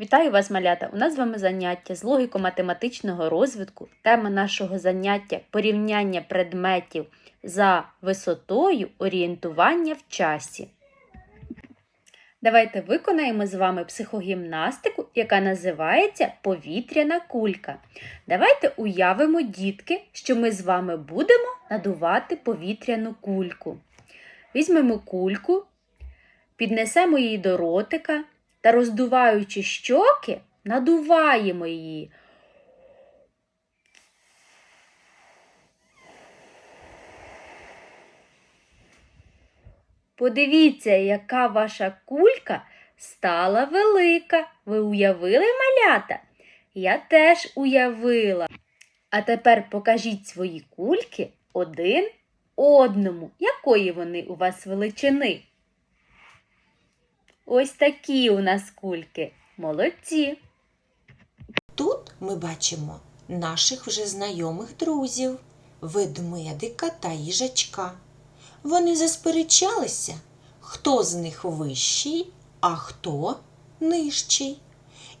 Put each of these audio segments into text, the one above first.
Вітаю вас, малята! У нас з вами заняття з логіко-математичного розвитку. Тема нашого заняття порівняння предметів за висотою орієнтування в часі. Давайте виконаємо з вами психогімнастику, яка називається повітряна кулька. Давайте уявимо, дітки, що ми з вами будемо надувати повітряну кульку. Візьмемо кульку, піднесемо її до ротика та, роздуваючи щоки, надуваємо її. Подивіться, яка ваша кулька стала велика. Ви уявили малята? Я теж уявила. А тепер покажіть свої кульки один одному. Якої вони у вас величини? Ось такі у нас кульки. Молодці. Тут ми бачимо наших вже знайомих друзів ведмедика та їжачка. Вони засперечалися, хто з них вищий, а хто нижчий,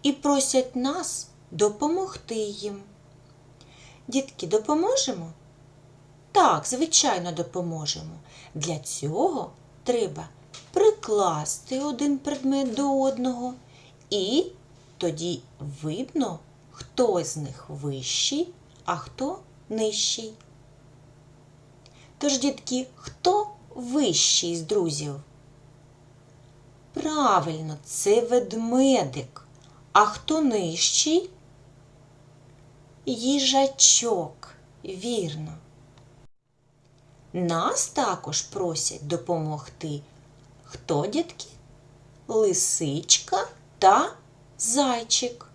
і просять нас допомогти їм. Дітки, допоможемо? Так, звичайно, допоможемо. Для цього треба прикласти один предмет до одного, і тоді видно, хто з них вищий, а хто нижчий. Тож, дітки, хто вищий з друзів? Правильно, це ведмедик. А хто нижчий? Їжачок, вірно. Нас також просять допомогти. Хто, дітки? Лисичка та зайчик.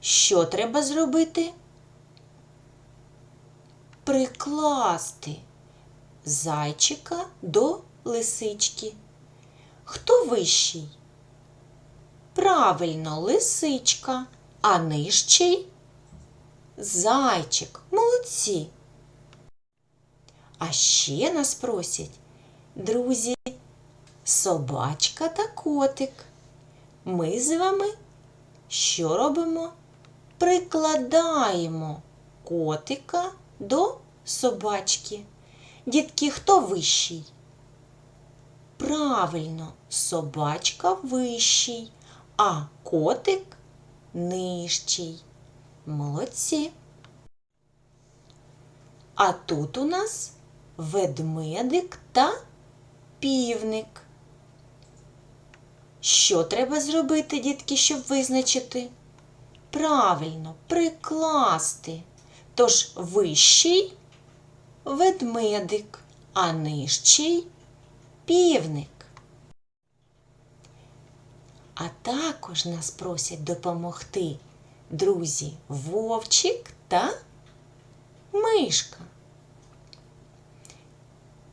Що треба зробити? Прикласти зайчика до лисички. Хто вищий? Правильно, лисичка, а нижчий зайчик. Молодці. А ще нас просять, друзі, собачка та котик. Ми з вами що робимо? Прикладаємо котика до собачки. Дітки, хто вищий? Правильно, собачка вищий, а котик нижчий. Молодці. А тут у нас ведмедик та півник. Що треба зробити, дітки, щоб визначити? Правильно, прикласти. Тож вищий ведмедик, а нижчий півник. А також нас просять допомогти друзі вовчик та мишка.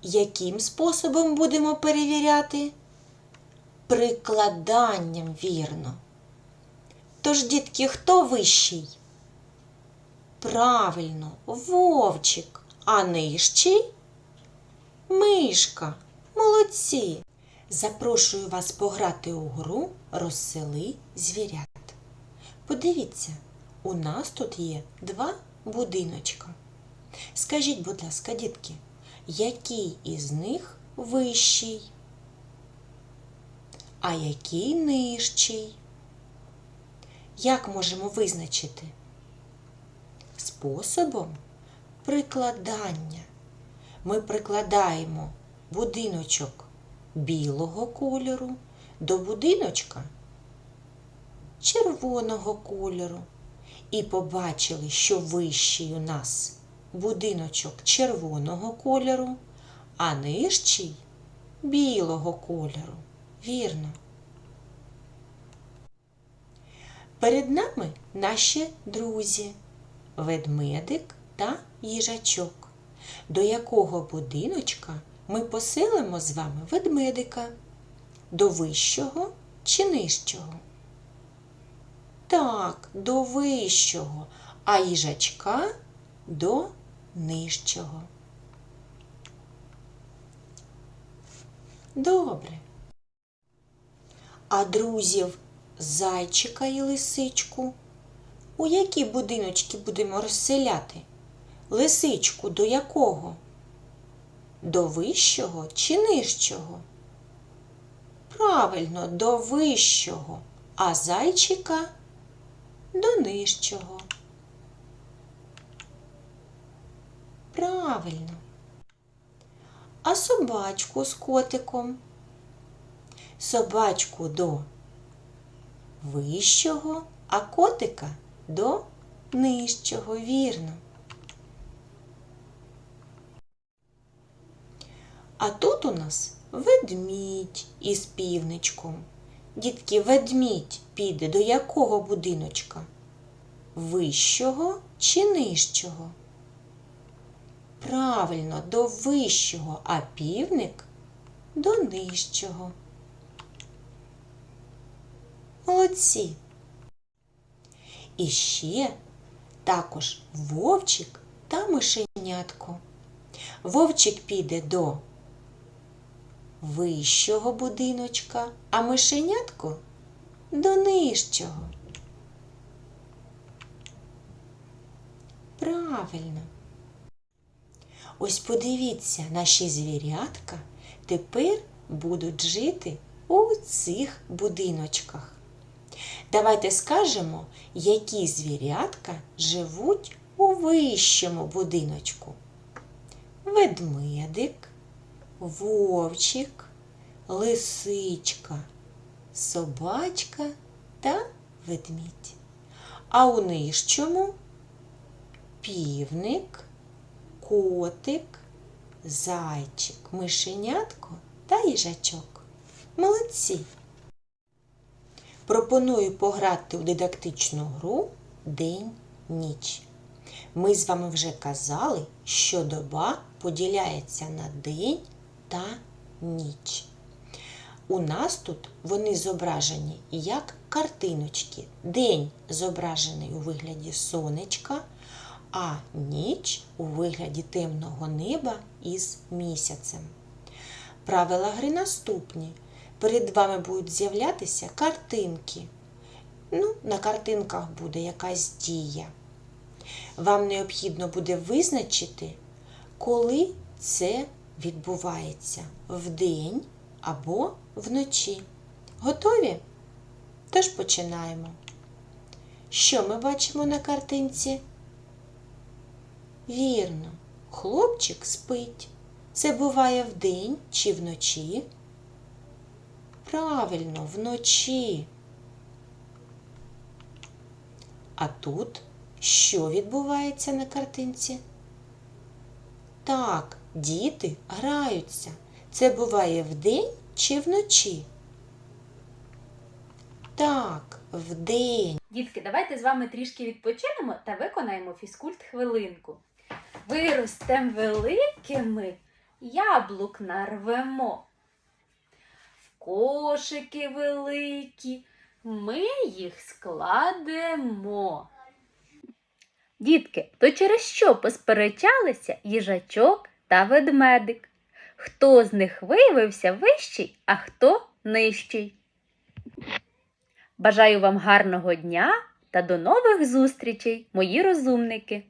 Яким способом будемо перевіряти? Прикладанням вірно. Тож, дітки, хто вищий? Правильно, вовчик, а нижчий мишка. Молодці. Запрошую вас пограти у гру розсели звірят. Подивіться, у нас тут є два будиночка. Скажіть, будь ласка, дітки, який із них вищий, а який нижчий? Як можемо визначити? Способом прикладання. Ми прикладаємо будиночок білого кольору до будиночка червоного кольору. І побачили, що вищий у нас будиночок червоного кольору, а нижчий білого кольору. Вірно. Перед нами наші друзі ведмедик та їжачок, до якого будиночка ми поселимо з вами ведмедика до вищого чи нижчого? Так, до вищого, а їжачка до нижчого. Добре. А друзів зайчика і лисичку. У які будиночки будемо розселяти? Лисичку до якого? До вищого чи нижчого? Правильно, до вищого, а зайчика до нижчого. Правильно. А собачку з котиком? Собачку до вищого, а котика до нижчого, вірно. А тут у нас ведмідь із півничком. Дітки, ведмідь піде до якого будиночка? Вищого чи нижчого? Правильно, до вищого, а півник до нижчого. Молодці. І ще також вовчик та мишенятко. Вовчик піде до вищого будиночка, а мишенятко до нижчого. Правильно. Ось подивіться, наші звірятка тепер будуть жити у цих будиночках. Давайте скажемо, які звірятка живуть у вищому будиночку. Ведмедик, вовчик, лисичка, собачка та ведмідь. А у нижчому півник, котик, зайчик, мишенятко та їжачок. Молодці! Пропоную пограти у дидактичну гру День-ніч. Ми з вами вже казали, що доба поділяється на день та ніч. У нас тут вони зображені як картиночки. День зображений у вигляді сонечка, а ніч у вигляді темного неба із місяцем. Правила гри наступні. Перед вами будуть з'являтися картинки. Ну, на картинках буде якась дія. Вам необхідно буде визначити, коли це відбувається вдень або вночі. Готові? Тож починаємо. Що ми бачимо на картинці? Вірно, хлопчик спить. Це буває вдень чи вночі? Правильно, вночі. А тут що відбувається на картинці? Так, діти граються. Це буває вдень чи вночі? Так, вдень. Дітки, давайте з вами трішки відпочинемо та виконаємо фізкульт хвилинку. Виростем великими, яблук нарвемо. Кошики великі ми їх складемо. Дітки, то через що посперечалися їжачок та ведмедик? Хто з них виявився вищий, а хто нижчий? Бажаю вам гарного дня та до нових зустрічей, мої розумники!